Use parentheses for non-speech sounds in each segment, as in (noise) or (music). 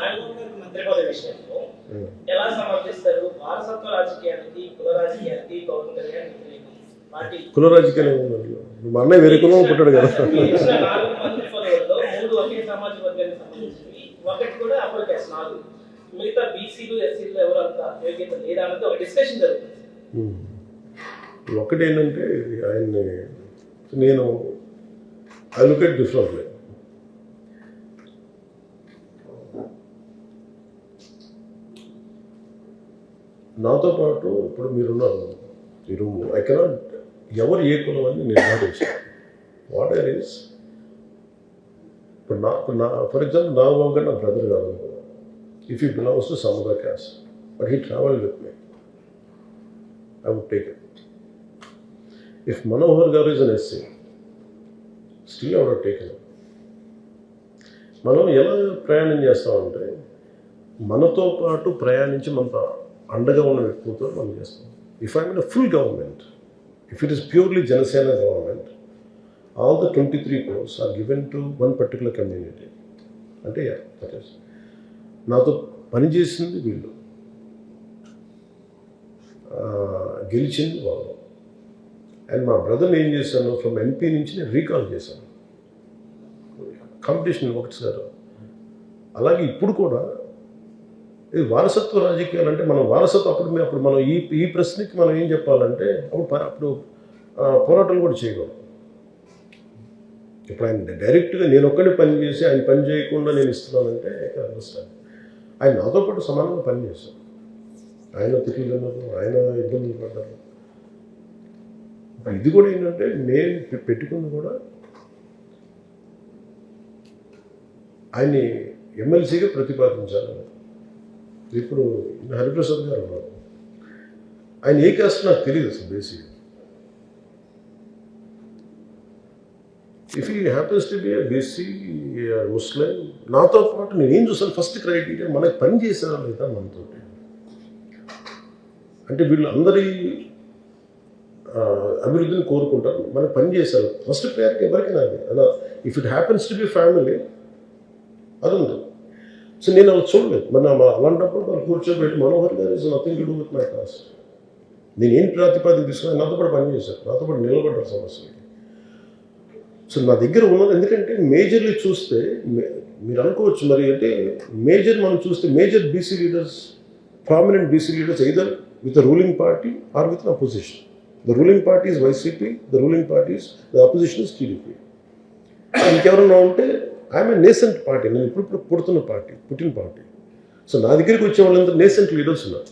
నాగబాబు గారికి మంత్రి పదవి విషయంలో ఎలా సమర్థిస్తారు వారసత్వ రాజకీయానికి కుల రాజకీయానికి పవన్ కళ్యాణ్ వ్యతిరేకం. పార్టీ కుల రాజకీయాలు ఏముంది అందులో? మా అన్నయ్య వేరే కులం పుట్టాడు కదా ఒకటి కూడా నాలుగు మిగతా బీసీలు ఎస్సీలు ఎవరు అంత యోగ్యత లేదా అన్నది ఒక డిస్కషన్ జరుగుతుంది ఉమ్. ఒకటి ఏంటంటే ఆయన్ని నేను ఐ లుక్ ఎట్ నాతో పాటు ఇప్పుడు మీరున్నారు ఈ రూమ్ ఐ కెనాట్ ఎవరు ఏ కులం అని నిర్ధారించాను వాట్ ఆర్ ఈస్ ఇప్పుడు నా నా ఫర్ ఎగ్జాంపుల్ నా వంక నా బ్రదర్ కాదు if you belongs to some other but he travel with me I would take it if Manohar garu is an SC still I would have మనం ఎలా ప్రయాణం చేస్తామంటే మనతో పాటు ప్రయాణించి మనతో అండగా ఉన్న వ్యక్తులతో మనం చేస్తాం. If I mean full government if it is purely Janasena government all the twenty three crores are given to one particular community అంటే దట్ ఈస్ నాతో పనిచేసింది వీళ్ళు. గెలిచింది వాళ్ళు. అండ్ మా బ్రదర్ని ఏం చేశాను ఫ్రమ్ ఎంపీ నుంచి నేను రీకాల్ చేశాను. కాంపిటీషన్ ఒకటి సార్. అలాగే ఇప్పుడు కూడా ఇది వారసత్వ రాజకీయాలు అంటే మనం వారసత్వం అప్పుడు మేము అప్పుడు మనం ఈ ఈ ప్రశ్నకి మనం ఏం చెప్పాలంటే అప్పుడు ప- అప్పుడు పోరాటాలు కూడా చేయగలం. ఇప్పుడు ఆయన డైరెక్ట్గా నేను ఒక్కడే పని చేసి ఆయన పని చేయకుండా నేను ఇస్తున్నానంటే అండర్స్టాండ్. ఆయన నాతో పాటు సమానంగా పని చేశాను ఆయన తిట్లు ఆయన ఇబ్బందులు పడ్డారు. ఇది కూడా ఏంటంటే మేము పెట్టుకుంది కూడా ఆయన్ని ఎమ్మెల్సీగా ప్రతిపాదించాలని ఇప్పుడు హరిప్రసాద్ గారు ఉన్నారు. ఆయన ఏ కాస్ట్ నాకు తెలియదు అసలు basic if he happens to be BC Muslim నాతో పాటు నేను చూసాను ఫస్ట్ క్రైటీరియా మనకి పని చేశారా లేదా మనతో అంటే వీళ్ళు అందరి అభివృద్ధిని కోరుకుంటారు. మనకి పని చేశారు. ఫస్ట్ ప్రయారిటీ ఎవరికైనా అది అలా if it happens to be family అది ఉంది సో నేను అలా చూడలేదు. మన అలాంటప్పుడు వాళ్ళు కూర్చోబెట్టి Manohar garu is nothing to do with my caste నేను ఏం ప్రాతిపాదిక తీసుకున్నా నాతో పాటు పనిచేశారు నాతో పాటు నిలబడ్డారు సమస్యలకి సో నా దగ్గర ఉన్నది ఎందుకంటే మేజర్లీ చూస్తే మీరు అనుకోవచ్చు మరి అంటే మేజర్ మనం చూస్తే major BC leaders prominent BC leaders either with ruling party or with opposition the ruling The ruling party is YCP, the ruling party is, the ఇంకెవరన్నా ఉంటే ఆమె నేసెంట్ పార్టీ నేను ఇప్పుడు ఇప్పుడు పుడుతున్న పార్టీ పుట్టిన పార్టీ. సో నా దగ్గరికి వచ్చే వాళ్ళందరూ నేసెంట్ లీడర్స్ ఉన్నారు.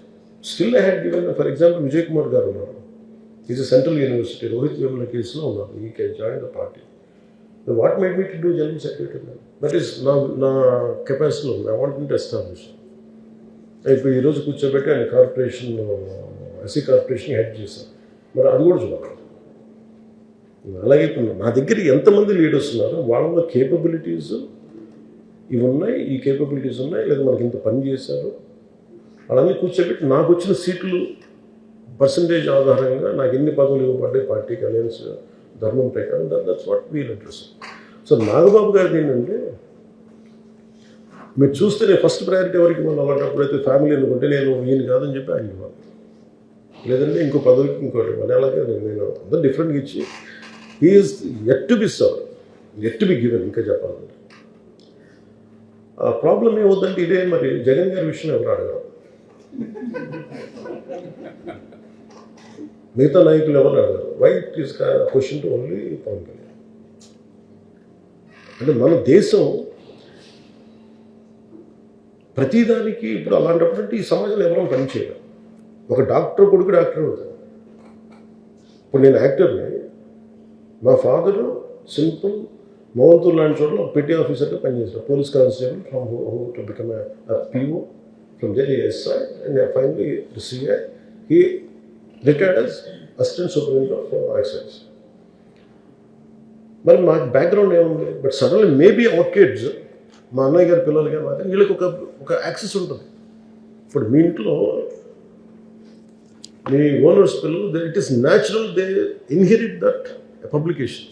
Still I had given for example Vijay Kumar garu ఉన్నారు. Is central university Rohith Vemula కేసులో ఉన్నారు. He can join the party what made me to do general secretary that is నా నా కెపాసిటీలో ఉంది ఐ వాంట్ టు ఎస్టాబ్లిష్ ఇప్పుడు ఈరోజు కూర్చోబెట్టి ఆయన కార్పొరేషన్ ఎస్సీ కార్పొరేషన్ హెడ్ చేశారు. మరి అది కూడా చూడాలి. అలాగే నా దగ్గర ఎంతమంది లీడర్స్ ఉన్నారో వాళ్ళ కేపబిలిటీస్ ఇవి ఉన్నాయి ఈ కేపబిలిటీస్ ఉన్నాయి లేదా మనకి ఇంత పని చేశారు. వాళ్ళని కూర్చోబెట్టి నాకు వచ్చిన సీట్లు పర్సంటేజ్ ఆధారంగా నాకు ఎన్ని పదవులు ఇవ్వబడ్డాయి పార్టీకి అలయన్స్ ధర్మం ప్రకారం that's what we'll address so Nagababu గారికి ఏంటంటే మీరు చూస్తే నేను ఫస్ట్ ప్రయారిటీ ఎవరికి ఇవ్వాలి? అలాంటప్పుడు అయితే ఫ్యామిలీ అనుకుంటే నేను ఈయన కాదని చెప్పి ఆయన ఇవ్వాలి. లేదంటే ఇంకో పదవికి ఇంకోటి ఇవ్వాలి. అలాగే నేను నేను అందరూ డిఫరెంట్గా ఇచ్చి he's ought to be serve ought to be given ఇంకా చెప్పాలంటే ఆ ప్రాబ్లం ఏమవుతుందంటే ఇదే మరి జగన్ గారి విషయం ఎవరు అడగరు. మిగతా నాయకులు ఎవరు అడగరు. What is question to only Pawan Kalyan అంటే మన దేశం ప్రతిదానికి ఇప్పుడు అలాంటప్పుడు అంటే ఈ సమాజంలో ఎవరో పని ఒక డాక్టర్ కొడుకు డాక్టర్ అవుతాడు ఇప్పుడు నేను యాక్టర్ని మా ఫాదరు సింపుల్ మోహన్పూర్ లాంటి చోట్ల పిటి ఆఫీసర్గా పనిచేశారు. Police constable from who to become PO from there SI and finally CI. He retired as assistant superintendent of excise. మరి మా బ్యాక్గ్రౌండ్ ఏముంది? But suddenly maybe our kids మా అన్నయ్య గారి పిల్లలు కానీ మాత్రం వీళ్ళకి ఒక ఒక యాక్సెస్ ఉంటుంది. ఇప్పుడు మీ ఇంట్లో మీ ఓనర్స్ పిల్లలు it is natural they inherit that publication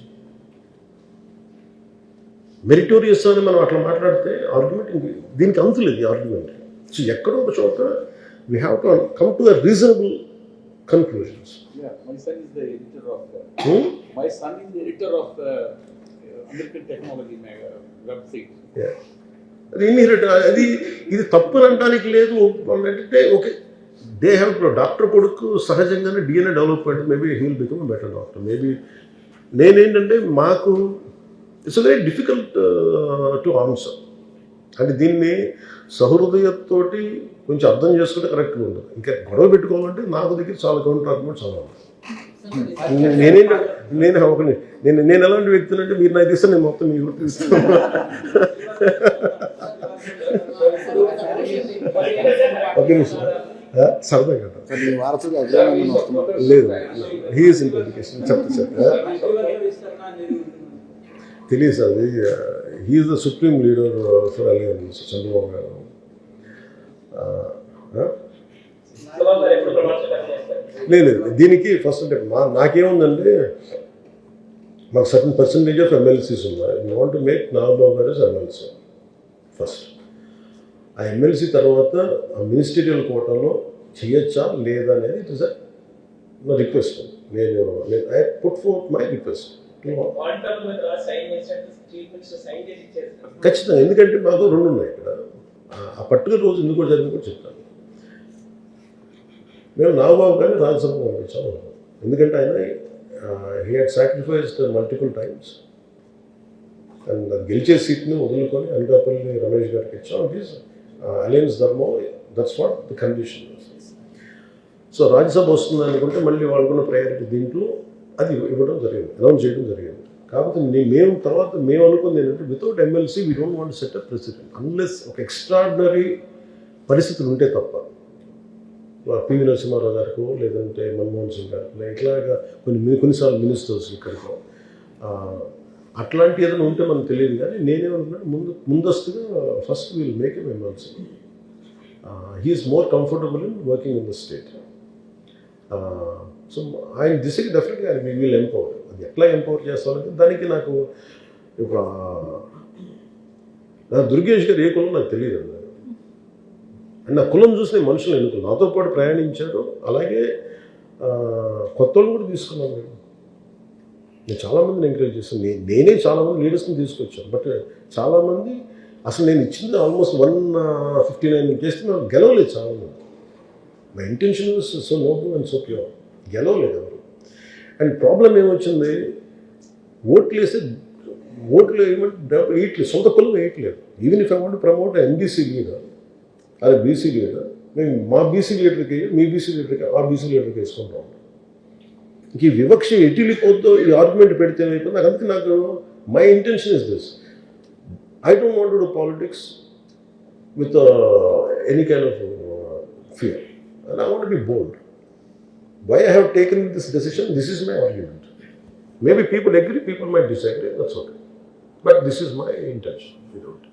meritorious అని మనం అట్లా మాట్లాడితే ఆర్గ్యుమెంట్ దీనికి అంతులేదు ఈ ఆర్గ్యుమెంట్ సో ఎక్కడో ఒక చోట we have to come to reasonable conclusions. అది ఇన్హెరిట్ అది ఇది తప్పు అనడానికి లేదు. ఏంటంటే ఓకే దే హ్యావ్ డాక్టర్ కొడుకు సహజంగానే DNA development maybe he'll become better doctor maybe నేనేంటంటే మాకు it's very difficult to answer అంటే దీన్ని సహృదయతోటి కొంచెం అర్థం చేసుకుంటే కరెక్ట్గా ఉండదు ఇంకా గొడవ పెట్టుకోవాలంటే నాకు దగ్గర చాలా కౌంటర్ ఆర్గ్యుమెంట్స్ చాలా నేనేంట నేను ఒక నేను నేను ఎలాంటి వ్యక్తిని అంటే మీరు నాకు ఇస్తే నేను మొత్తం మీకు ఇస్తాను. (laughs) ఒక నిమిషం. ఆ, సరదాగా కదా. లేదు హీఈస్ ఇన్ ఎడ్యుకేషన్. చెప్తా చెప్తా. తెలియదు సార్ అది he is the supreme leader for alliance Chandrababu garu. లేదు లేదు దీనికి ఫస్ట్ అంటే మా నాకేముందంటే మాకు సర్టన్ పర్సంటేజ్ ఆఫ్ ఎమ్మెల్సీస్ ఉన్నాయి. Want make Nagababu garu MLC. First ఆ ఎమ్మెల్సీ తర్వాత ఆ మినిస్టీరియల్ కోటాలో చేయొచ్చా లేదా అనేది ఇట్ ఇస్ నా రిక్వెస్ట్ నేను I put forth my request ఖచ్చితంగా ఎందుకంటే మాకు రెండు ఉన్నాయి ఇక్కడ. ఆ- పర్టికులర్ రోజు ఎందుకు కూడా జరిగింది కూడా చెప్తాను. మేము నాగబాబు గారిని రాజ్యసభ పంపించాము. ఎందుకంటే ఆయన he had sacrificed multiple times and గెలిచే సీట్ని వదులుకొని అనకాపల్లి రమేష్ గారికి ఇచ్చాం. ఇట్ ఈస్ అలయన్స్ ధర్మం that's what the condition so Rajya Sabha వస్తుంది అనుకుంటే మళ్ళీ వాళ్ళకున్న ప్రయారిటీ దీంట్లో అది ఇవ్వడం జరిగింది అనౌన్స్ చేయడం జరిగింది. కాకపోతే మేము తర్వాత మేము అనుకుంది ఏంటంటే without MLC we don't want set up president unless ఒక ఎక్స్ట్రాడినరీ పరిస్థితులు ఉంటే తప్ప. పివి నరసింహారావు గారికో లేదంటే మన్మోహన్ సింగ్ గారికి ఇట్లాగా కొన్ని కొన్నిసార్లు మినిస్టర్స్ ఇక్కడికో అట్లాంటి ఏదైనా ఉంటే మనకు తెలియదు కానీ నేనేమనుకున్నాను ముందు ముందస్తుగా first we'll make M MLC he's more comfortable in working in the state so ఆయన దిశకి డెఫినెట్గా ఆయన వీల్ ఎంపవర్ అది ఎట్లా ఎంపవర్ చేస్తామంటే దానికి నాకు ఇప్పుడు నా దుర్గేష్ గారు ఏ కులం నాకు తెలియదు అండ్. నా కులం చూసిన మనుషులు ఎన్నుకున్నాను నాతో పాటు ప్రయాణించారు. అలాగే కొత్త వాళ్ళు కూడా తీసుకున్నాను నేను నేను చాలామందిని ఎంకరేజ్ చేస్తాను. నే- నేనే చాలామంది లీడర్స్ని తీసుకొచ్చాను. బట్ uh, చాలామంది అసలు నేను ఇచ్చింది ఆల్మోస్ట్ వన్ ఫిఫ్టీ నైన్ చేస్తే నాకు గెలవలేదు చాలామంది. My intention so noble and so pure గెలవలేదు ఎవరు. అండ్ ప్రాబ్లం ఏమొచ్చింది? ఓట్లు వేస్తే ఓట్లు ఏమంటే వేయట్లేదు సొంత కులం వేయట్లేదు. Even if I want promote MBC leader అదే బీసీ లీడర్ మేము మా బీసీ లీడర్కి మీ బీసీ లీడర్కి ఆ బీసీ లీడర్కి వేసుకుంటాం ఇంక ఈ వివక్ష ఎటు వెళ్ళిపోద్దో ఈ ఆర్గ్యుమెంట్ పెడితే ఏమైపోతుంది నాకు అందుకే నాకు my intention is this I don't want do politics with any kind of fear and I want be bold why I have taken this decision, this is my argument. Maybe people agree, people might disagree, that's okay. But this is my intention. You don't.